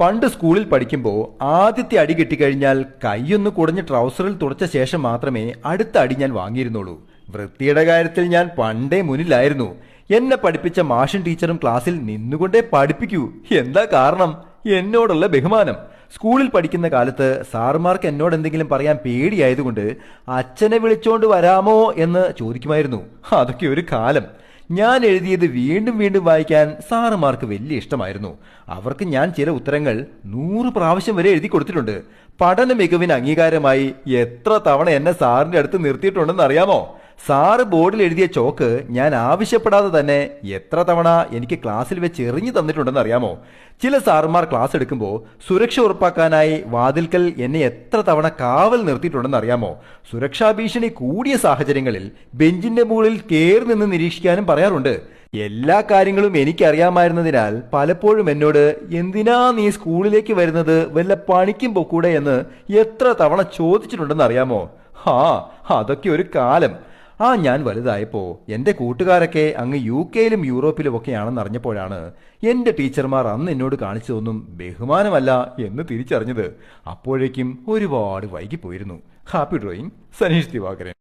പണ്ട് സ്കൂളിൽ പഠിക്കുമ്പോൾ ആദ്യത്തെ അടി കിട്ടിക്കഴിഞ്ഞാൽ കൈയൊന്ന് കുടഞ്ഞ് ട്രൗസറിൽ തുടച്ച ശേഷം മാത്രമേ അടുത്ത അടി ഞാൻ വാങ്ങിയിരുന്നുള്ളൂ. വൃത്തിയുടെ കാര്യത്തിൽ ഞാൻ പണ്ടേ മുന്നിലായിരുന്നു. എന്നെ പഠിപ്പിച്ച മാഷൻ ടീച്ചറും ക്ലാസ്സിൽ നിന്നുകൊണ്ടേ പഠിപ്പിക്കൂ. എന്താ കാരണം? എന്നോടുള്ള ബഹുമാനം. സ്കൂളിൽ പഠിക്കുന്ന കാലത്ത് സാറുമാർക്ക് എന്നോട് എന്തെങ്കിലും പറയാൻ പേടിയായതുകൊണ്ട് അച്ഛനെ വിളിച്ചോണ്ട് വരാമോ എന്ന് ചോദിക്കുമായിരുന്നു. അതൊക്കെ ഒരു കാലം. ഞാൻ എഴുതിയത് വീണ്ടും വീണ്ടും വായിക്കാൻ സാറുമാർക്ക് വലിയ ഇഷ്ടമായിരുന്നു. അവർക്ക് ഞാൻ ചില ഉത്തരങ്ങൾ നൂറ് പ്രാവശ്യം വരെ എഴുതി കൊടുത്തിട്ടുണ്ട്. പഠന മികവിന് അംഗീകാരമായി എത്ര തവണ എന്നെ സാറിന്റെ അടുത്ത് നിർത്തിയിട്ടുണ്ടെന്ന് അറിയാമോ? സാറ് ബോർഡിൽ എഴുതിയ ചോക്ക് ഞാൻ ആവശ്യപ്പെടാതെ തന്നെ എത്ര തവണ എനിക്ക് ക്ലാസ്സിൽ വെച്ച് എറിഞ്ഞു തന്നിട്ടുണ്ടെന്ന് അറിയാമോ? ചില സാറുമാർ ക്ലാസ് എടുക്കുമ്പോൾ സുരക്ഷ ഉറപ്പാക്കാനായി വാതിൽക്കൽ എന്നെ എത്ര തവണ കാവൽ നിർത്തിയിട്ടുണ്ടെന്ന് അറിയാമോ? സുരക്ഷാ ഭീഷണി കൂടിയ സാഹചര്യങ്ങളിൽ ബെഞ്ചിന്റെ മുകളിൽ കയറി നിന്ന് നിരീക്ഷിക്കാനും പറയാറുണ്ട്. എല്ലാ കാര്യങ്ങളും എനിക്കറിയാമായിരുന്നതിനാൽ പലപ്പോഴും എന്നോട് എന്തിനാ നീ സ്കൂളിലേക്ക് വരുന്നത്? വല്ല പണിക്കും പൊക്കൂടെ? എന്ന് എത്ര തവണ ചോദിച്ചിട്ടുണ്ടെന്ന് അറിയാമോ? ഹാ അതൊക്കെ ഒരു കാലം. ആ ഞാൻ വലുതായപ്പോ എന്റെ കൂട്ടുകാരൊക്കെ അങ്ങ് യു കെയിലും യൂറോപ്പിലും ഒക്കെയാണെന്ന് അറിഞ്ഞപ്പോഴാണ് എന്റെ ടീച്ചർമാർ അന്ന് എന്നോട് കാണിച്ചതൊന്നും ബഹുമാനമല്ല എന്ന് തിരിച്ചറിഞ്ഞത്. അപ്പോഴേക്കും ഒരുപാട് വൈകിപ്പോയിരുന്നു. Happy drawing Saneesh Divakaran